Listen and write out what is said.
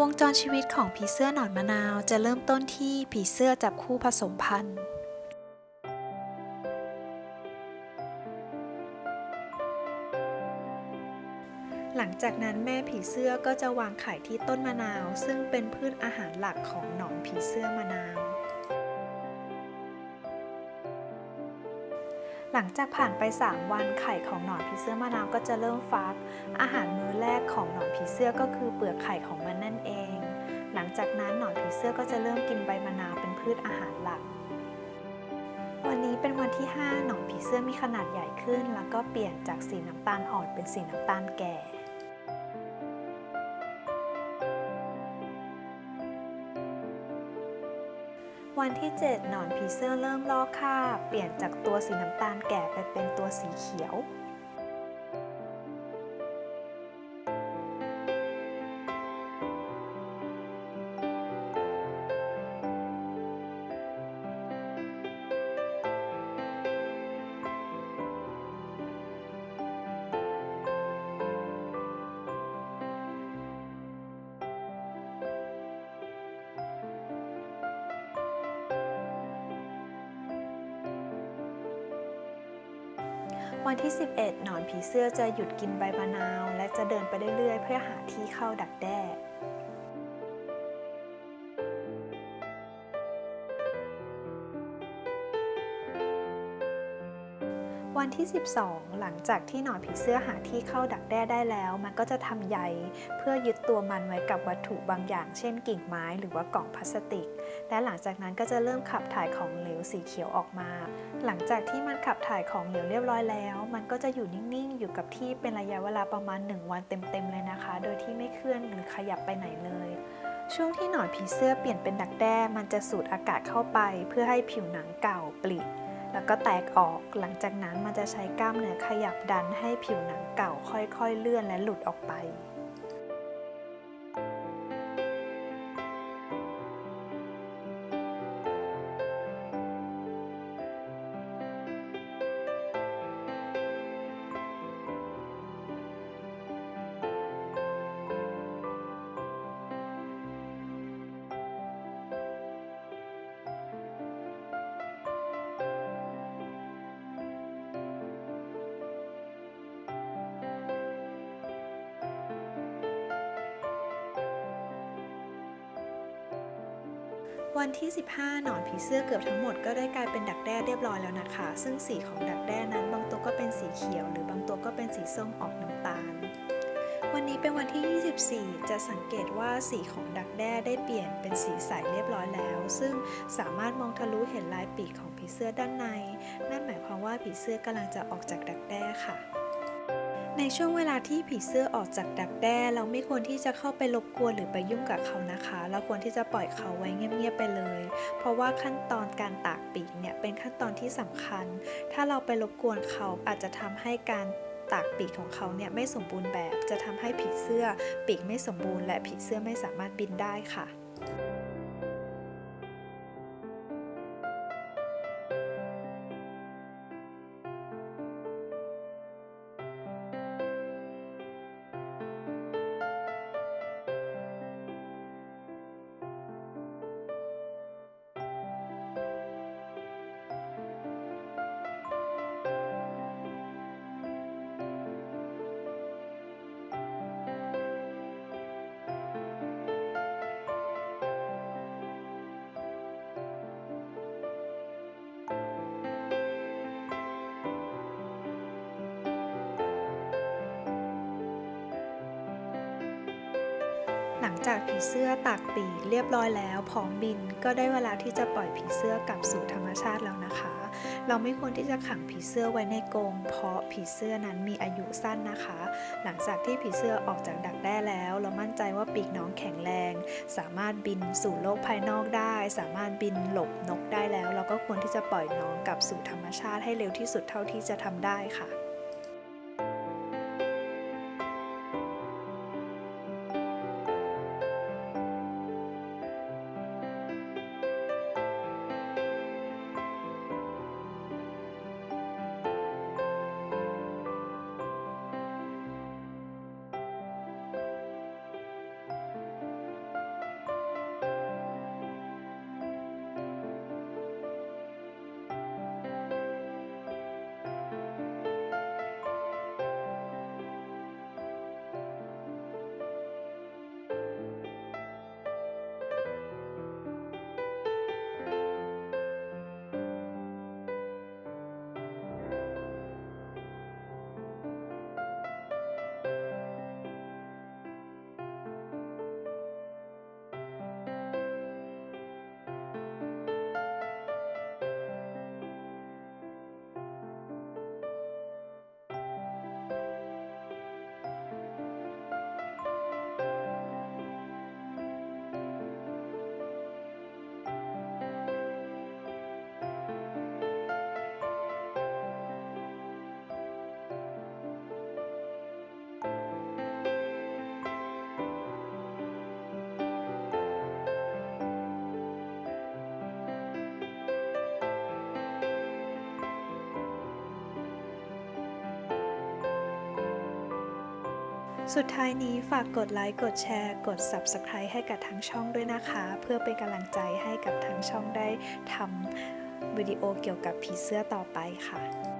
วงจรชีวิตของผีเสื้อหนอนมะนาวจะเริ่มต้นที่ผีเสื้อจับคู่ผสมพันธุ์ หลังจากนั้นแม่ผีเสื้อก็จะวางไข่ที่ต้นมะนาว ซึ่งเป็นพืชอาหารหลักของหนอนผีเสื้อมะนาว หลังจากผ่านไป 3 วันไข่ของหนอนผีเสื้อมะนาวก็จะเริ่มฟักอาหารมื้อ แรกของหนอนผีเสื้อก็คือเปลือกไข่ของมันนั่นเอง หลังจากนั้นหนอนผีเสื้อก็จะเริ่มกินใบมะนาวเป็นพืชอาหารหลัก วันนี้เป็นวันที่ 5 หนอนผีเสื้อมีขนาดใหญ่ขึ้น แล้วก็เปลี่ยนจากสีน้ำตาลอ่อนเป็นสีน้ำตาลแก่วันที่ 7 หนอนผีเสื้อเริ่มลอกคราบเปลี่ยนจากตัวสีน้ำตาลแก่ไปเป็นตัวสีเขียว วันที่ 11 หนอนผีเสื้อจะหยุดกินใบมะนาว และจะเดินไปเรื่อยๆ เพื่อหาที่เข้าดักแด้ วันที่ 12 หลังจากที่หนอนผีเสื้อหาที่เข้าดักแด้ได้แล้ว มันก็จะทำใยเพื่อยึดตัวมันไว้กับวัตถุบางอย่าง เช่นกิ่งไม้หรือว่ากล่องพลาสติก และหลังจากนั้นก็จะเริ่มขับถ่ายของเหลวสีเขียวออกมา หลังจากที่มันขับถ่ายของเหลวเรียบร้อยแล้ว มันก็จะอยู่นิ่งๆ อยู่กับที่เป็นระยะเวลาประมาณ 1 วันเต็มๆเลยนะคะ โดยที่ไม่เคลื่อนหรือขยับไปไหนเลยช่วงที่หนอนผีเสื้อเปลี่ยนเป็นดักแด้ มันจะสูดอากาศเข้าไป เพื่อให้ผิวหนังเก่าปลิ แล้วก็แตกออก หลังจากนั้นมันจะใช้กล้ามเนื้อขยับดันให้ผิวหนังเก่าค่อยๆเลื่อนและหลุดออกไป วันที่ 15 หนอนผีเสื้อเกือบทั้งหมดก็ได้กลายเป็นดักแด้เรียบร้อยแล้วนะคะ ซึ่งสีของดักแด้นั้นบางตัวก็เป็นสีเขียว หรือบางตัวก็เป็นสีส้มออกน้ำตาล วันนี้เป็นวันที่ 24 จะสังเกตว่าสีของดักแด้ได้เปลี่ยนเป็นสีใสเรียบร้อยแล้ว ซึ่งสามารถมองทะลุเห็นลายปีกของผีเสื้อด้านใน นั่นหมายความว่าผีเสื้อกำลังจะออกจากดักแด้ค่ะ ในช่วงเวลาที่ผีเสื้อออกจากดักแด้ เราไม่ควรที่จะเข้าไปรบกวนหรือไปยุ่งกับเขานะคะ เราควรที่จะปล่อยเขาไว้เงียบๆไปเลย เพราะว่าขั้นตอนการตากปีกเนี่ยเป็นขั้นตอนที่สำคัญ ถ้าเราไปรบกวนเขาอาจจะทำให้การตากปีกของเขาเนี่ยไม่สมบูรณ์แบบ จะทำให้ผีเสื้อปีกไม่สมบูรณ์ และผีเสื้อไม่สามารถบินได้ค่ะ จากผีเสื้อตากปีกเรียบร้อยแล้วพร้อมบินก็ได้เวลาที่จะปล่อยผีเสื้อกลับสู่ธรรมชาติแล้วนะคะ เราไม่ควรที่จะขังผีเสื้อไว้ในกรงเพราะผีเสื้อนั้นมีอายุสั้นนะคะ หลังจากที่ผีเสื้อออกจากดักแด้แล้ว เรามั่นใจว่าปีกน้องแข็งแรง สามารถบินสู่โลกภายนอกได้ สามารถบินหลบนกได้แล้ว เราก็ควรที่จะปล่อยน้องกลับสู่ธรรมชาติให้เร็วที่สุดเท่าที่จะทำได้ค่ะ สุดท้ายนี้ฝากกดไลค์ กดแชร์ กด Subscribe ให้กับทางช่องด้วยนะคะ เพื่อเป็นกำลังใจให้กับทางช่องได้ทำวิดีโอเกี่ยวกับผีเสื้อต่อไปค่ะ